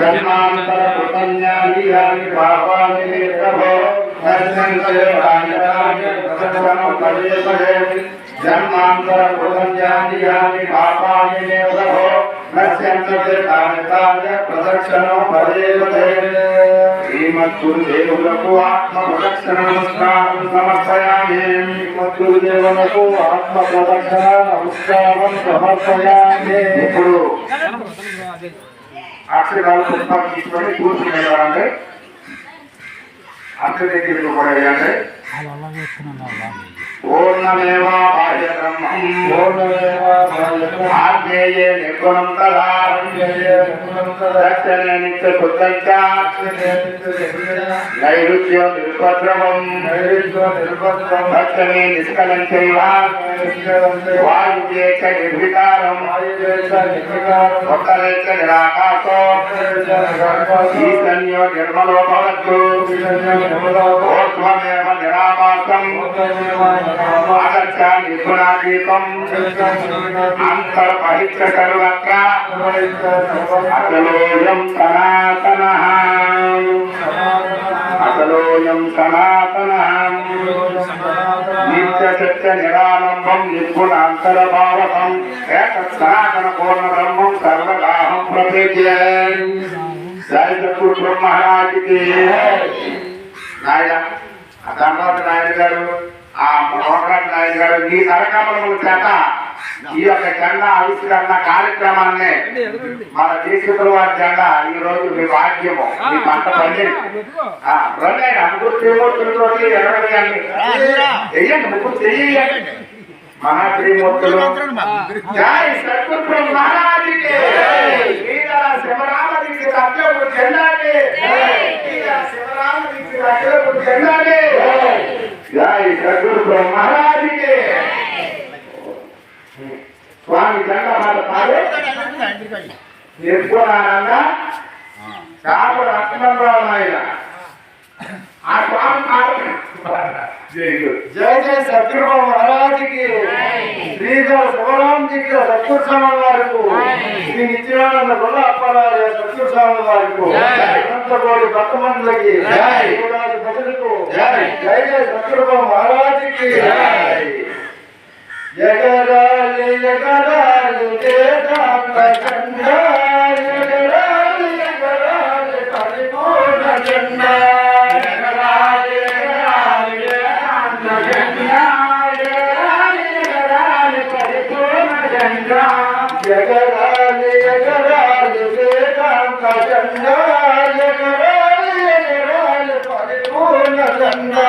జన్మాంతర కృతజ్ఞాని యాని పాపాని నిర్భో జన్మాంతర కృతజ్ఞాని యాని పాపాని నిర్భో శ్రీమద్గురుదేవులకు ఆత్మ ప్రదక్షిణ నమస్కారం సమర్పయామి శ్రీమద్గురుదేవులకు ఆత్మ ప్రదక్షిణ నమస్కారం సమర్పయామి ఇప్పుడు అక్షరాలు పుష్పాలు తీసుకొని కూర్చునేవారంటే అక్షర దగ్గరికి కూడా వేయండి పూర్ణమేవాయ బ్రహ్మం ఆజ్ఞేయే నిర్గుణం తదా దర్శనే నిత్య కృతంచ నైరుత్యం నిరుపద్రవం దర్శనే నిష్కలంచైవ వాయువ్యే చ నిర్వికారం నిరాకాశో ఈశన్యో నిర్మలో భవత్తు ఊర్ధ్వమేవ ఆగచ్చ నిర్గుణాతీతం అంతర్పహిత్య సర్వత్ర అసలోయం సనాతన. అసలోయం సనాతన నిత్య సత్య నిరాలంబం నిర్గుణాంతరభావకం ఏక సనాతన పూర్ణ బ్రహ్మం సర్వగాహం ప్రపేత్య జయ సత్పురు మహారాజుకి. నాయన ఆ ధర్మరాజ నాయుడు గారు ఆ మోహనరాజు నాయుడు గారు ఈ నరకమలముల చేత ఈ యొక్క జెండా ఆవిష్కరణ కార్యక్రమాన్ని మన దీక్షితుల వారి జెండా ఈ రోజు మీ భాగ్యము మీ పంట పండి. రండి ముగ్గురు త్రిమూర్తులతో ఎరగండి వెయ్యండి ముగ్గురు చెయ్యండి. మహా త్రిమూర్తులు జై సత్పురు మహారాజుకి శ్రీధర శివరామదికి అట్లపు జెండాకి శ్రీధర శివరామదికి అట్లపు జెండాకి జై సద్గురు మహారాజుకి స్వామి జెండా మాట పాడు నిర్గుణానంద కాపు రత్నంరావు నాయన. ఆ స్వామి జై జయ జయ సత్యభ మహారాజుకి. శ్రీధర శివరాంజీకి సత్పుర స్వామి వారికి శ్రీ నిత్యానంద గొల్ల స్వామి. జయ జయ సత్యభ మహారాజుకి. జగరాలి ఎగరాలి ఎగరాలి వేదాంత పరిపూర్ణ చండా ఎగరాలి ఎగరాలి వేదాంత చండా ఎగరాలి ఎగరాలి పరిపూర్ణ చండా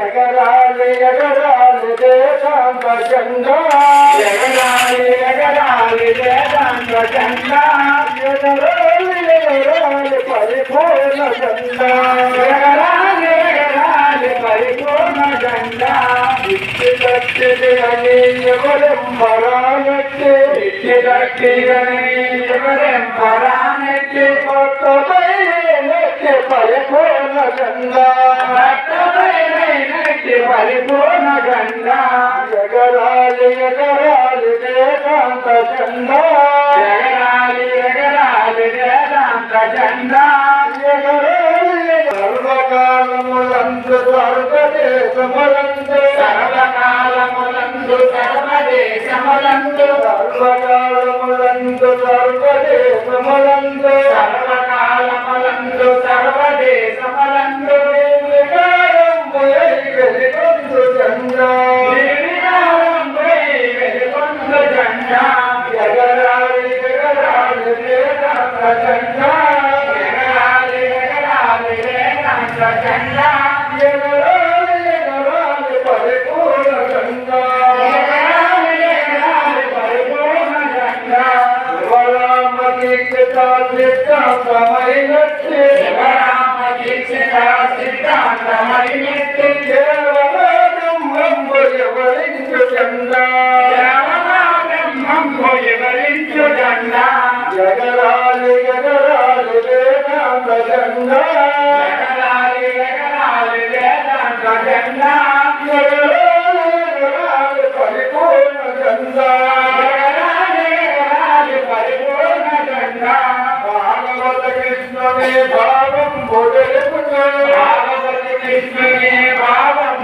ఎగరాలి ఎగరాలి పరిపూర్ణ చండా ఎగరాలి ఎగరాలి దేశాంత ఎగరాలి ఎగరాలి దేశాంత ఎగరాలి ఎగరాలి పరిపూర్ణ ఎగరాలి ఎగరాలి పరిపూర్ణ అని చండా ఎగరాలి ఎగరాలి వేదాంత ఎగరాలి సర్వకాలములందు సర్వదేశములందు సర్వకాలములందు సర్వదేశములందు సర్వకాలములందు సర్వదేశములందు సర్వకాలములందు कृष्ण भावम बोले पार्वती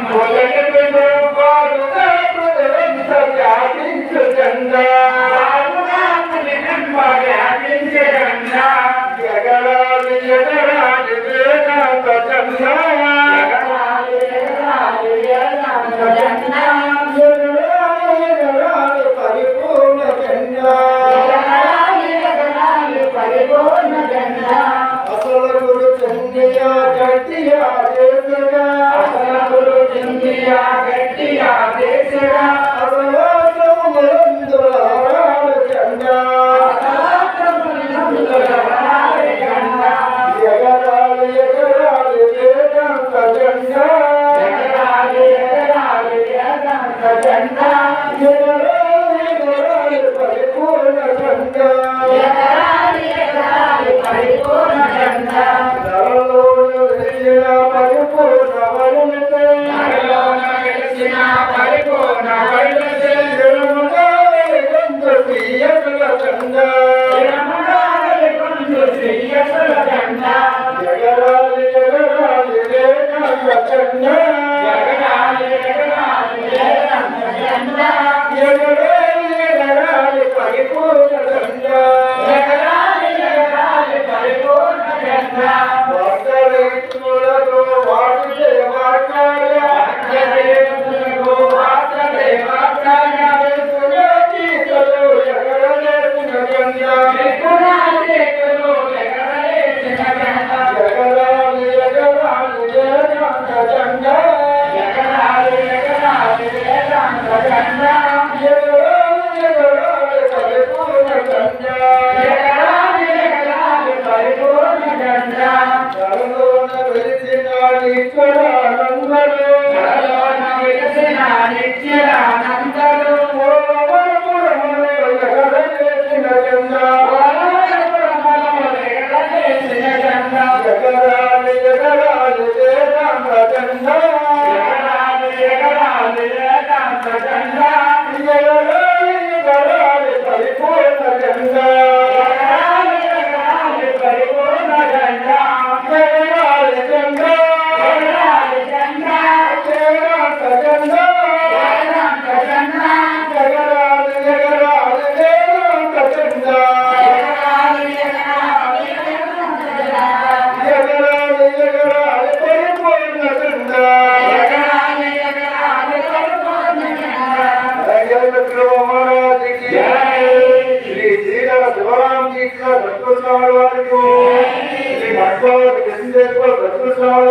Yeah. భక్తులు స్వామి వారికి భక్తులు స్వామి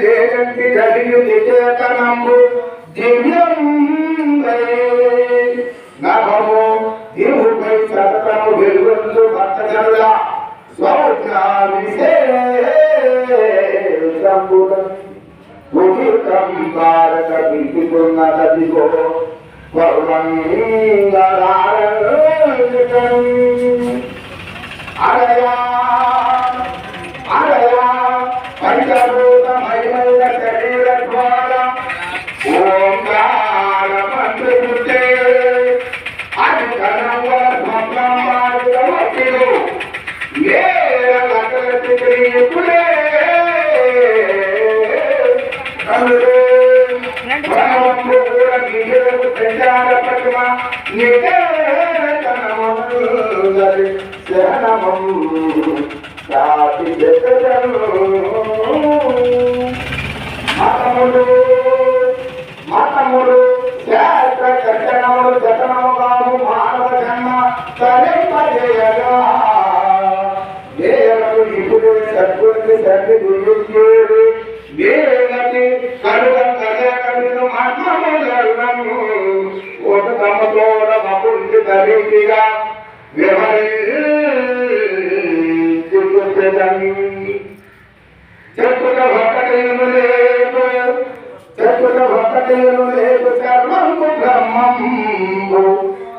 చేయండి జరిగి చేతనంబు దివ్య ఇప్పుడు సద్గురికి తండ్రి గురించి దేవుని కనుక కదలకను మర్మము ఒక తమతోడ మపుంటి తరిగిగా వివరించుకుని చెప్పుల భక్తను లేదు చెప్పుల భక్తను లేదు కర్మము బ్రహ్మము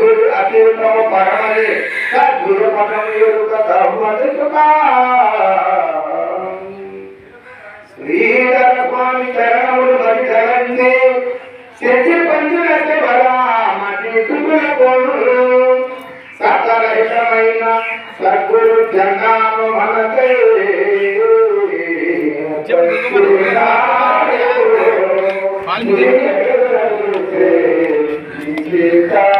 హిందులు అతీతమ పరమలే సద్గురు పదం ఎరుక తమ్మది శ్రీధర స్వామి చరణములు మరి చరండి బలామని సుగుణ సకలహితమైన సద్గురు జనాను మనకై. ముందుగా గురు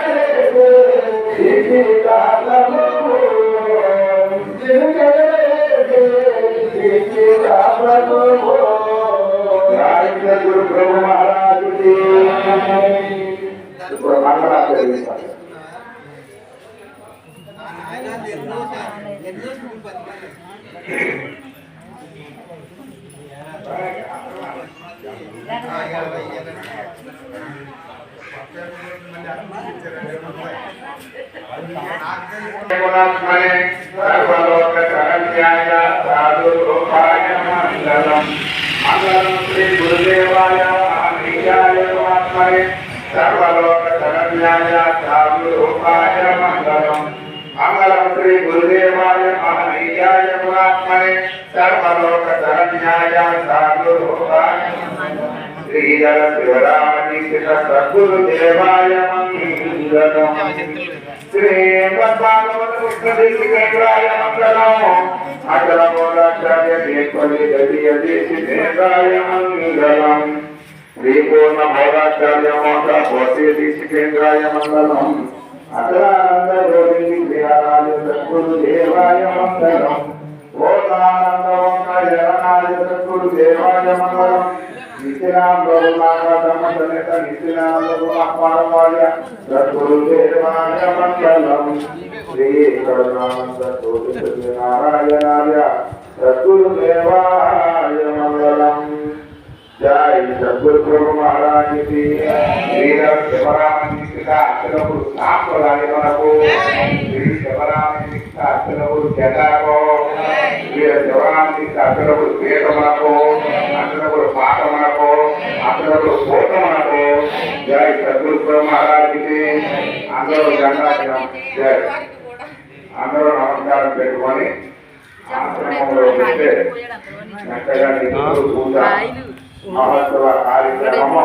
గురు ప్రభు మహారాజు ఇప్పుడు మంగళాచరణ గుణాత్మనే సర్వలోక శరణ్యాయ సాధు మంగళం శ్రీ గురుదేవాయ మహనీయాయ సర్వలోక శరణ్యాయ సాధు రూపాయ మంగళం మంగళం శ్రీ గురుదేవాయ మహనీయాయ సర్వలోక శరణ్యాయ శ్రీధర మంగళం శ్రీమద్భాగవత మంగళం అచలమూలాచార్య దేశపల్లి మంగళం శ్రీపూర్ణ మోట మంగళం అచలానంద శ్రీరాజ మంగళం ఓదానందవంత జగన్నాథ సద్గురు దేవాయ మంగళం నిత్యనామ గౌరవాగమ సమేత నిత్యనామ గుణపారవాయ సద్గురు దేవాయ మంగళం శ్రీ కరుణానంద జ్యోతి సత్యనారాయణాయ సద్గురు దేవాయ మంగళం జై సద్గురు ప్రభు మహారాజ్కి శ్రీరామ శివరామ అక్షరపుడు సాంప్రదాయ మనకు శ్రీ శివరామ అక్షరపుడు జటాకో. శ్రీ శివరామ అక్షరపుడు పేట మనకు అక్షరపుడు పాట మనకు అక్షరపుడు కోట మనకు జై సద్గురు ప్రభు మహారాజ్కి అందరూ గంగాధరం జై. అందరూ నమస్కారం పెట్టుకొని ఆశ్రమంలో ఉంటే చక్కగా నిధులు పూజ. మహోత్సవ కార్యక్రమము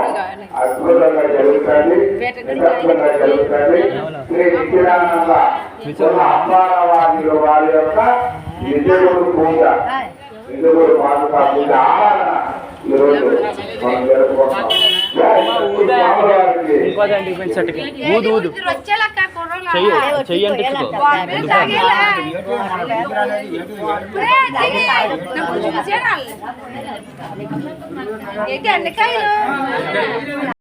అద్భుతంగా జరుగుతుంది నిశ్శబ్దంగా జరుగుతుంది శ్రీ నిఖిలానంద కుల అంబారావాదిలో వారి యొక్క నిజగురు పూజ. నిజగురు పాదుకా పూజ ఆరాధన ఈరోజు మనం జరుపుకుంటున్నాం. ఇంకోదండి ఇవ్వండి ఊదు ఊదు చెయ్యి చెయ్యి అంటే ఎండకాయలు